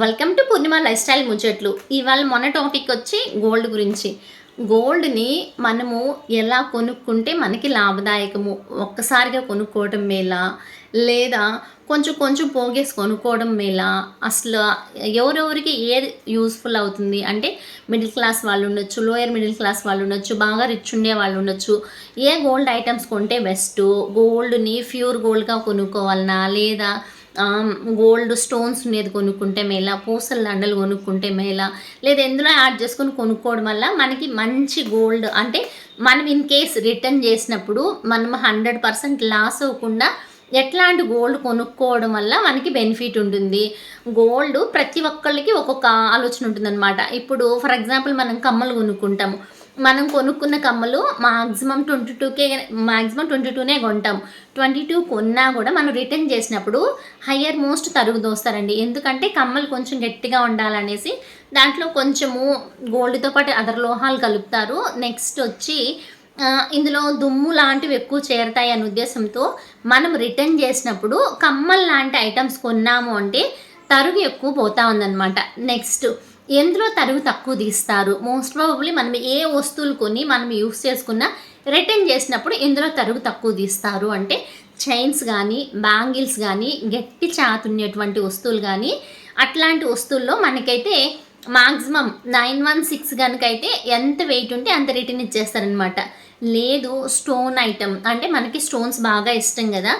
Welcome to Purnima lifestyle ముచ్చట్లు ఇవాళ మొన్న టాపిక్ వచ్చి గోల్డ్ గురించి. గోల్డ్ని మనము ఎలా కొనుక్కుంటే మనకి లాభదాయకము? ఒక్కసారిగా కొనుక్కోవడం మేలా? లేదా కొంచెం కొంచెం పోగేసి కొనుక్కోవడం మేలా? అసలు ఎవరెవరికి ఏది యూస్ఫుల్ అవుతుంది? అంటే మిడిల్ క్లాస్ వాళ్ళు ఉండొచ్చు లోయర్ మిడిల్ క్లాస్ వాళ్ళు ఉండొచ్చు బాగా రిచ్ ఉండే వాళ్ళు ఉండొచ్చు. ఏ గోల్డ్ ఐటమ్స్ కొంటే బెస్ట్ గోల్డ్ని ప్యూర్ గోల్డ్గా కొనుక్కోవాలనా? లేదా గోల్డ్ స్టోన్స్ ఉండేది కొనుక్కుంటే మేలా పూసల దండలు కొనుక్కుంటే మేలా లేదా ఎందులో యాడ్ చేసుకొని కొనుక్కోవడం వల్ల మనకి మంచి గోల్డ్ అంటే మనం ఇన్ కేస్ రిటర్న్ చేసినప్పుడు మనం హండ్రెడ్ పర్సెంట్ లాస్ అవ్వకుండా ఎట్లాంటి గోల్డ్ కొనుక్కోవడం వల్ల మనకి బెనిఫిట్ ఉంటుంది. గోల్డ్ ప్రతి ఒక్కళ్ళకి ఒక్కొక్క ఆలోచన ఉంటుందన్నమాట. ఇప్పుడు ఫర్ ఎగ్జాంపుల్ మనం కమ్మలు కొనుక్కుంటాము. మనం కొనుక్కున్న కమ్మలు maximum twenty two K maximum twenty టూనే కొంటాం. ట్వంటీ టూ కొన్నా కూడా మనం రిటర్న్ చేసినప్పుడు హయ్యర్ మోస్ట్ తరుగు దోస్తారండి. ఎందుకంటే కమ్మలు కొంచెం గట్టిగా ఉండాలనేసి దాంట్లో కొంచెము గోల్డ్తో పాటు అదర్ లోహాలు కలుపుతారు. నెక్స్ట్ వచ్చి ఇందులో దుమ్ము లాంటివి ఎక్కువ చేరతాయి అనే ఉద్దేశంతో మనం రిటర్న్ చేసినప్పుడు కమ్మల్ లాంటి ఐటమ్స్ కొన్నాము అంటే తరుగు ఎక్కువ పోతా ఉందన్నమాట. నెక్స్ట్ ఎందులో తరుగు తక్కువ తీస్తారు? మోస్ట్ ప్రాబబ్లీ మనం ఏ వస్తువులు కొని మనం యూస్ చేసుకున్న రిటర్న్ చేసినప్పుడు ఇందులో తరుగు తక్కువ తీస్తారు. అంటే చైన్స్ కానీ బ్యాంగిల్స్ కానీ గట్టి చాతున్నటువంటి వస్తువులు కానీ అట్లాంటి వస్తువుల్లో మనకైతే మాక్సిమం నైన్ వన్ సిక్స్ కనుకైతే ఎంత వెయిట్ ఉంటే అంత రిటర్న్ ఇచ్చేస్తారనమాట లేదు స్టోన్ ఐటమ్ అంటే మనకి స్టోన్స్ బాగా ఇష్టం కదా.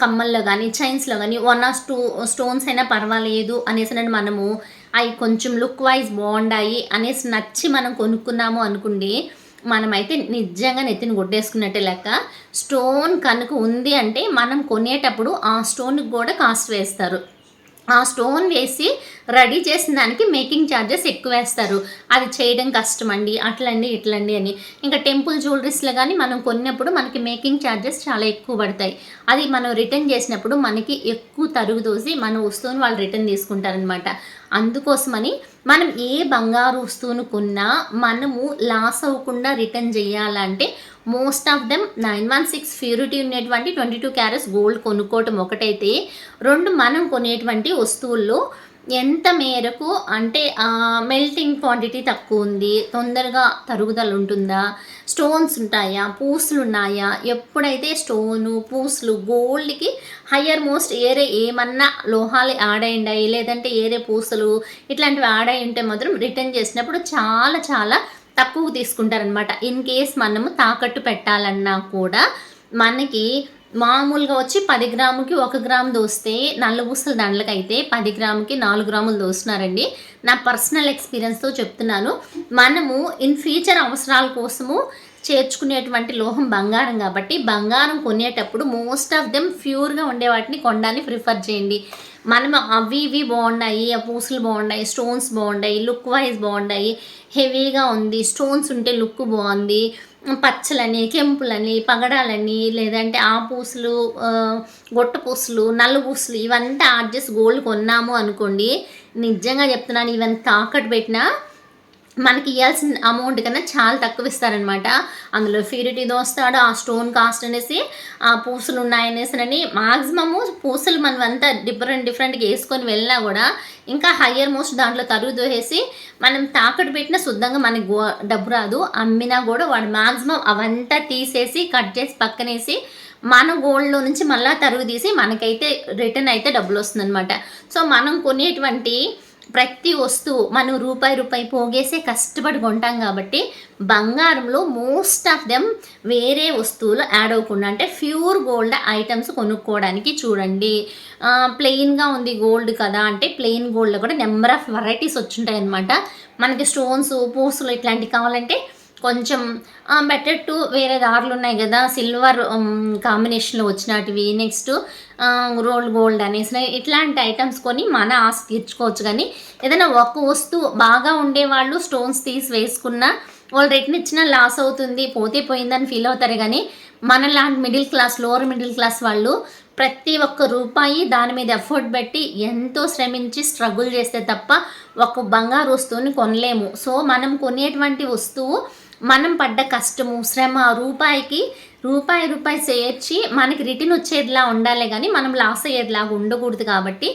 కమ్మల్లో కానీ చైన్స్లో కానీ వన్ ఆర్ టూ స్టోన్స్ అయినా పర్వాలేదు అనేసి మనము అవి కొంచెం లుక్ వైజ్ బాగుండాయి అనేసి నచ్చి మనం కొనుక్కున్నాము అనుకుండి మనమైతే నిజంగా నెత్తిని కొట్టేసుకున్నట్టే లెక్క. స్టోన్ కనుక ఉంది అంటే మనం కొనేటప్పుడు ఆ స్టోన్కి కూడా కాస్ట్ వేస్తారు. ఆ స్టోన్ వేసి రెడీ చేసిన దానికి మేకింగ్ ఛార్జెస్ ఎక్కువ వేస్తారు. అది చేయడం కష్టం అండి అట్లండి ఇట్లండి అని. ఇంకా టెంపుల్ జ్యువెలరీస్లో కానీ మనం కొన్నప్పుడు మనకి మేకింగ్ ఛార్జెస్ చాలా ఎక్కువ పడతాయి. అది మనం రిటర్న్ చేసినప్పుడు మనకి ఎక్కువ తరుగు దోసి మన వస్తువుని వాళ్ళు రిటర్న్ తీసుకుంటారనమాట అందుకోసమని మనం ఏ బంగారు వస్తువును కొన్నా మనము లాస్ అవ్వకుండా రిటర్న్ చేయాలంటే most of them nine one six purity ఉన్నటువంటి ట్వంటీ టూ క్యారెట్స్ గోల్డ్ కొనుక్కోవటం ఒకటైతే రెండు మనం కొనేటువంటి వస్తువుల్లో ఎంత మేరకు అంటే మెల్టింగ్ క్వాంటిటీ తక్కువ ఉంది తొందరగా తరుగుదల ఉంటుందా స్టోన్స్ ఉంటాయా పూసలు ఉన్నాయా ఎప్పుడైతే స్టోను పూసలు గోల్డ్కి హయ్యర్ మోస్ట్ ఏరే ఏమన్నా లోహాలు యాడ్ అయ్యాయి లేదంటే ఏరే పూసలు ఇట్లాంటివి యాడ్ అయి ఉంటే మాత్రం రిటర్న్ చేసినప్పుడు చాలా చాలా తక్కువ తీసుకుంటారనమాట ఇన్ కేస్ మనము తాకట్టు పెట్టాలన్నా కూడా మనకి మామూలుగా వచ్చి పది గ్రాముకి ఒక గ్రాము దోస్తే నల్ల పూసల దండలకైతే పది గ్రాముకి నాలుగు గ్రాములు దోస్తున్నారండి. నా పర్సనల్ ఎక్స్పీరియన్స్తో చెప్తున్నాను. మనము ఇన్ ఫ్యూచర్ అవసరాల కోసము చేర్చుకునేటువంటి లోహం బంగారం కాబట్టి బంగారం కొనేటప్పుడు మోస్ట్ ఆఫ్ దెమ్ ప్యూర్గా ఉండే వాటిని కొనడానికి ప్రిఫర్ చేయండి. మనం అవి ఇవి బాగున్నాయి ఆ పూసలు బాగున్నాయి స్టోన్స్ బాగున్నాయి లుక్ వైజ్ బాగున్నాయి హెవీగా ఉంది స్టోన్స్ ఉంటే లుక్ బాగుంది పచ్చలని కెంపులని పగడాలని లేదంటే ఆ పూసలు గొట్ట పూసలు నల్ల పూసలు ఇవంతా యాడ్ గోల్డ్ కొన్నాము అనుకోండి నిజంగా చెప్తున్నాను ఇవన్నీ తాకట్టు పెట్టినా మనకి ఇవ్వాల్సిన అమౌంట్ కన్నా చాలా తక్కువ ఇస్తారనమాట అందులో ప్యూరిటీ దోస్తాడు ఆ స్టోన్ కాస్ట్ అనేసి ఆ పూసలు ఉన్నాయనేసి అని. మాక్సిమము పూసలు మనం అంతా డిఫరెంట్ డిఫరెంట్గా వేసుకొని వెళ్ళినా కూడా ఇంకా హయ్యర్ మోస్ట్ దాంట్లో తరుగు దోసేసి మనం తాకట్టు పెట్టినా శుద్ధంగా మనకి గో డబ్బు రాదు. అమ్మినా కూడా వాడు మాక్సిమం అవంతా తీసేసి కట్ చేసి పక్కనేసి మన గోల్డ్లో నుంచి మళ్ళీ తరుగు తీసి మనకైతే రిటర్న్ అయితే డబ్బులు వస్తుందన్నమాట. సో మనం కొనేటువంటి ప్రతి వస్తువు మనం రూపాయి రూపాయి పోగేసే కష్టపడి కొంటాం కాబట్టి బంగారంలో మోస్ట్ ఆఫ్ దెమ్ వేరే వస్తువులు యాడ్ అవ్వకుండా అంటే ప్యూర్ గోల్డ్ ఐటమ్స్ కొనుక్కోవడానికి చూడండి. ప్లెయిన్గా ఉంది గోల్డ్ కదా అంటే ప్లెయిన్ గోల్డ్లో కూడా నెంబర్ ఆఫ్ వెరైటీస్ వచ్చుంటాయి అనమాట మనకి స్టోన్స్ పూసులు ఇట్లాంటివి కావాలంటే కొంచెం బెటర్ టు వేరే దారులు ఉన్నాయి కదా సిల్వర్ కాంబినేషన్లో వచ్చినటివి. నెక్స్ట్ రోల్డ్ గోల్డ్ అనేసి ఇట్లాంటి ఐటమ్స్ కొని మన ఆశ తీర్చుకోవచ్చు. కానీ ఏదైనా ఒక వస్తువు బాగా ఉండేవాళ్ళు స్టోన్స్ తీసి వేసుకున్న వాళ్ళు రిటర్న్ ఇచ్చినా లాస్ అవుతుంది పోతే పోయిందని ఫీల్ అవుతారు. కానీ మన లాంటి middle class lower middle class వాళ్ళు ప్రతి ఒక్క రూపాయి దాని మీద ఎఫర్ట్ పెట్టి ఎంతో శ్రమించి స్ట్రగుల్ చేస్తే తప్ప ఒక బంగారు వస్తువుని కొనలేము. సో మనం కొనేటువంటి వస్తువు మనం పడ్డ కష్టము శ్రమ రూపాయికి రూపాయి రూపాయి చేర్చి మనకి రిటర్న్ వచ్చేదిలా ఉండాలి కానీ మనం లాస్ అయ్యేదిలాగా ఉండకూడదు కాబట్టి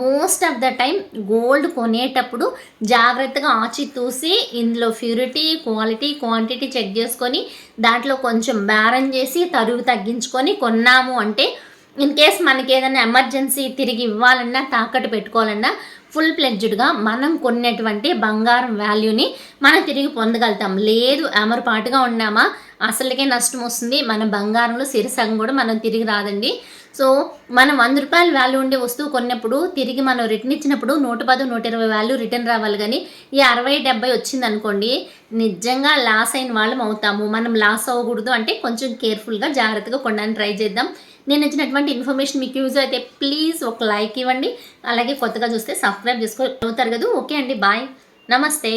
most of the time gold కొనేటప్పుడు జాగ్రత్తగా ఆచితూసి ఇందులో ప్యూరిటీ క్వాలిటీ క్వాంటిటీ చెక్ చేసుకొని దాంట్లో కొంచెం బేరం చేసి తరుగు తగ్గించుకొని కొన్నాము అంటే ఇన్ కేస్ మనకి ఏదైనా ఎమర్జెన్సీ తిరిగి ఇవ్వాలన్నా తాకట్టు పెట్టుకోవాలన్నా ఫుల్ ప్లెడ్జ్డ్గా మనం కొన్నటువంటి బంగారం వాల్యూని మనం తిరిగి పొందగలుగుతాం. లేదు అమరపాటుగా ఉన్నామా? అసలుకే నష్టం వస్తుంది. మన బంగారంలో సిరసగం కూడా మనం తిరిగి రాదండి. సో మనం వంద రూపాయల వాల్యూ ఉండే వస్తువు కొన్నప్పుడు తిరిగి మనం రిటర్న్ ఇచ్చినప్పుడు నూట పది నూట ఇరవై వాల్యూ రిటర్న్ రావాలి. కానీ ఈ అరవై డెబ్బై వచ్చింది అనుకోండి నిజంగా లాస్ అయిన వాళ్ళం అవుతాము. మనం లాస్ అవ్వకూడదు అంటే కొంచెం కేర్ఫుల్గా జాగ్రత్తగా కొనడానికి ట్రై చేద్దాం. నేను ఇచ్చినటువంటి ఇన్ఫర్మేషన్ మీకు యూజ్ అయితే ప్లీజ్ ఒక లైక్ ఇవ్వండి. అలాగే కొత్తగా చూస్తే సబ్స్క్రైబ్ చేసుకో అవుతారు కదా. ఓకే అండి బాయ్. నమస్తే.